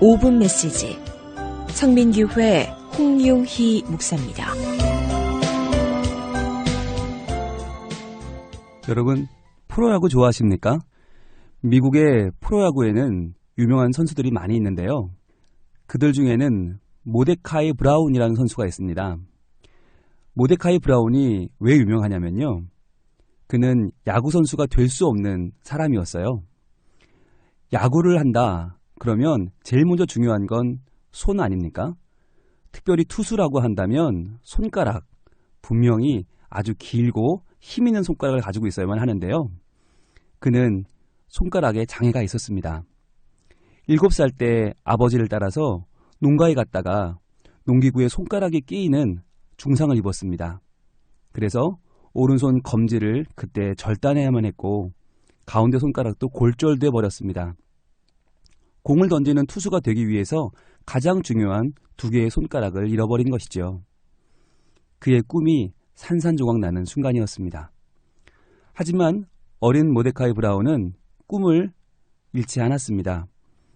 5분 메시지 성민교회 홍용희 목사입니다. 여러분, 프로야구 좋아하십니까? 미국의 프로야구에는 유명한 선수들이 많이 있는데요. 그들 중에는 모데카이 브라운이라는 선수가 있습니다. 모데카이 브라운이 왜 유명하냐면요. 그는 야구 선수가 될 수 없는 사람이었어요. 야구를 한다. 그러면 제일 먼저 중요한 건 손 아닙니까? 특별히 투수라고 한다면 손가락. 분명히 아주 길고 힘 있는 손가락을 가지고 있어야만 하는데요. 그는 손가락에 장애가 있었습니다. 7살 때 아버지를 따라서 농가에 갔다가 농기구에 손가락이 끼이는 중상을 입었습니다. 그래서 오른손 검지를 그때 절단해야만 했고 가운데 손가락도 골절돼 버렸습니다. 공을 던지는 투수가 되기 위해서 가장 중요한 두 개의 손가락을 잃어버린 것이죠. 그의 꿈이 산산조각 나는 순간이었습니다. 하지만 어린 모데카이 브라운은 꿈을 잃지 않았습니다.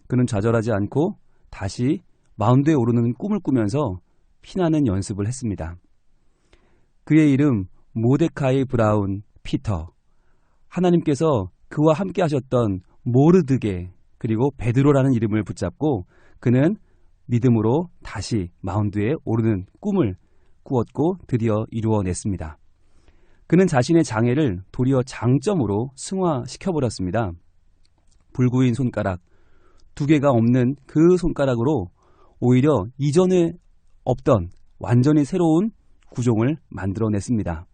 그는 좌절하지 않고 다시 마운드에 오르는 꿈을 꾸면서 피나는 연습을 했습니다. 그의 이름 모데카이 브라운 피터. 하나님께서 그와 함께 하셨던 모르드게 그리고 베드로라는 이름을 붙잡고 그는 믿음으로 다시 마운드에 오르는 꿈을 꾸었고 드디어 이루어냈습니다. 그는 자신의 장애를 도리어 장점으로 승화시켜버렸습니다. 불구인 손가락, 두 개가 없는 그 손가락으로 오히려 이전에 없던 완전히 새로운 구종을 만들어냈습니다.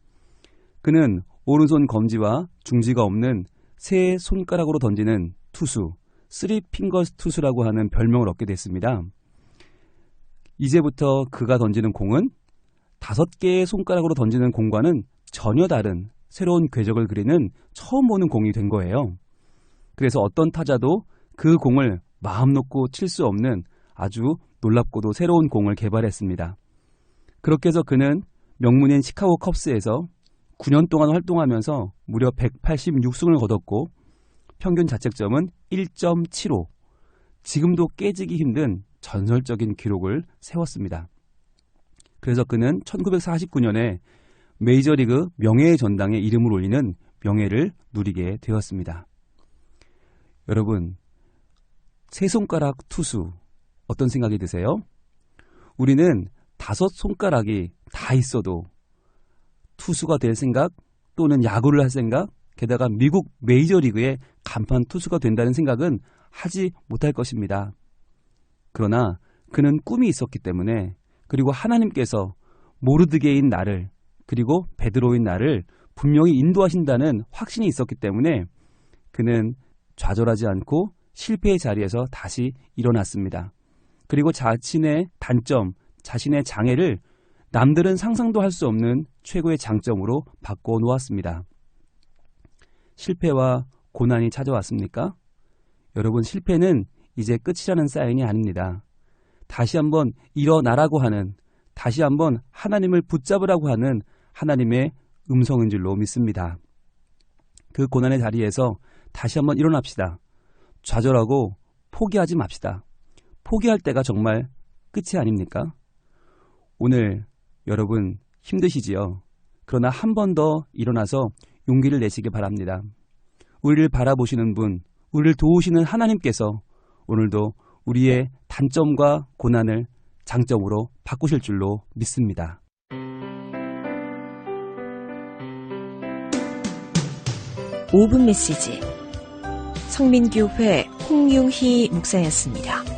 그는 오른손 검지와 중지가 없는 세 손가락으로 던지는 투수, 쓰리 핑거스 투수라고 하는 별명을 얻게 됐습니다. 이제부터 그가 던지는 공은 다섯 개의 손가락으로 던지는 공과는 전혀 다른 새로운 궤적을 그리는 처음 보는 공이 된 거예요. 그래서 어떤 타자도 그 공을 마음 놓고 칠 수 없는 아주 놀랍고도 새로운 공을 개발했습니다. 그렇게 해서 그는 명문인 시카고 컵스에서 9년 동안 활동하면서 무려 186승을 거뒀고 평균 자책점은 1.75. 지금도 깨지기 힘든 전설적인 기록을 세웠습니다. 그래서 그는 1949년에 메이저리그 명예의 전당에 이름을 올리는 명예를 누리게 되었습니다. 여러분, 세 손가락 투수 어떤 생각이 드세요? 우리는 다섯 손가락이 다 있어도 투수가 될 생각 또는 야구를 할 생각 게다가 미국 메이저리그의 간판 투수가 된다는 생각은 하지 못할 것입니다. 그러나 그는 꿈이 있었기 때문에 그리고 하나님께서 모르드게인 나를 그리고 베드로인 나를 분명히 인도하신다는 확신이 있었기 때문에 그는 좌절하지 않고 실패의 자리에서 다시 일어났습니다. 그리고 자신의 단점, 자신의 장애를 남들은 상상도 할 수 없는 최고의 장점으로 바꿔 놓았습니다. 실패와 고난이 찾아왔습니까? 여러분, 실패는 이제 끝이라는 사인이 아닙니다. 다시 한번 일어나라고 하는, 다시 한번 하나님을 붙잡으라고 하는 하나님의 음성인 줄로 믿습니다. 그 고난의 자리에서 다시 한번 일어납시다. 좌절하고 포기하지 맙시다. 포기할 때가 정말 끝이 아닙니까? 오늘 여러분 힘드시지요? 그러나 한 번 더 일어나서 용기를 내시기 바랍니다. 우리를 바라보시는 분, 우리를 도우시는 하나님께서 오늘도 우리의 단점과 고난을 장점으로 바꾸실 줄로 믿습니다. (5분) 메시지 성민교회 홍용희 목사였습니다.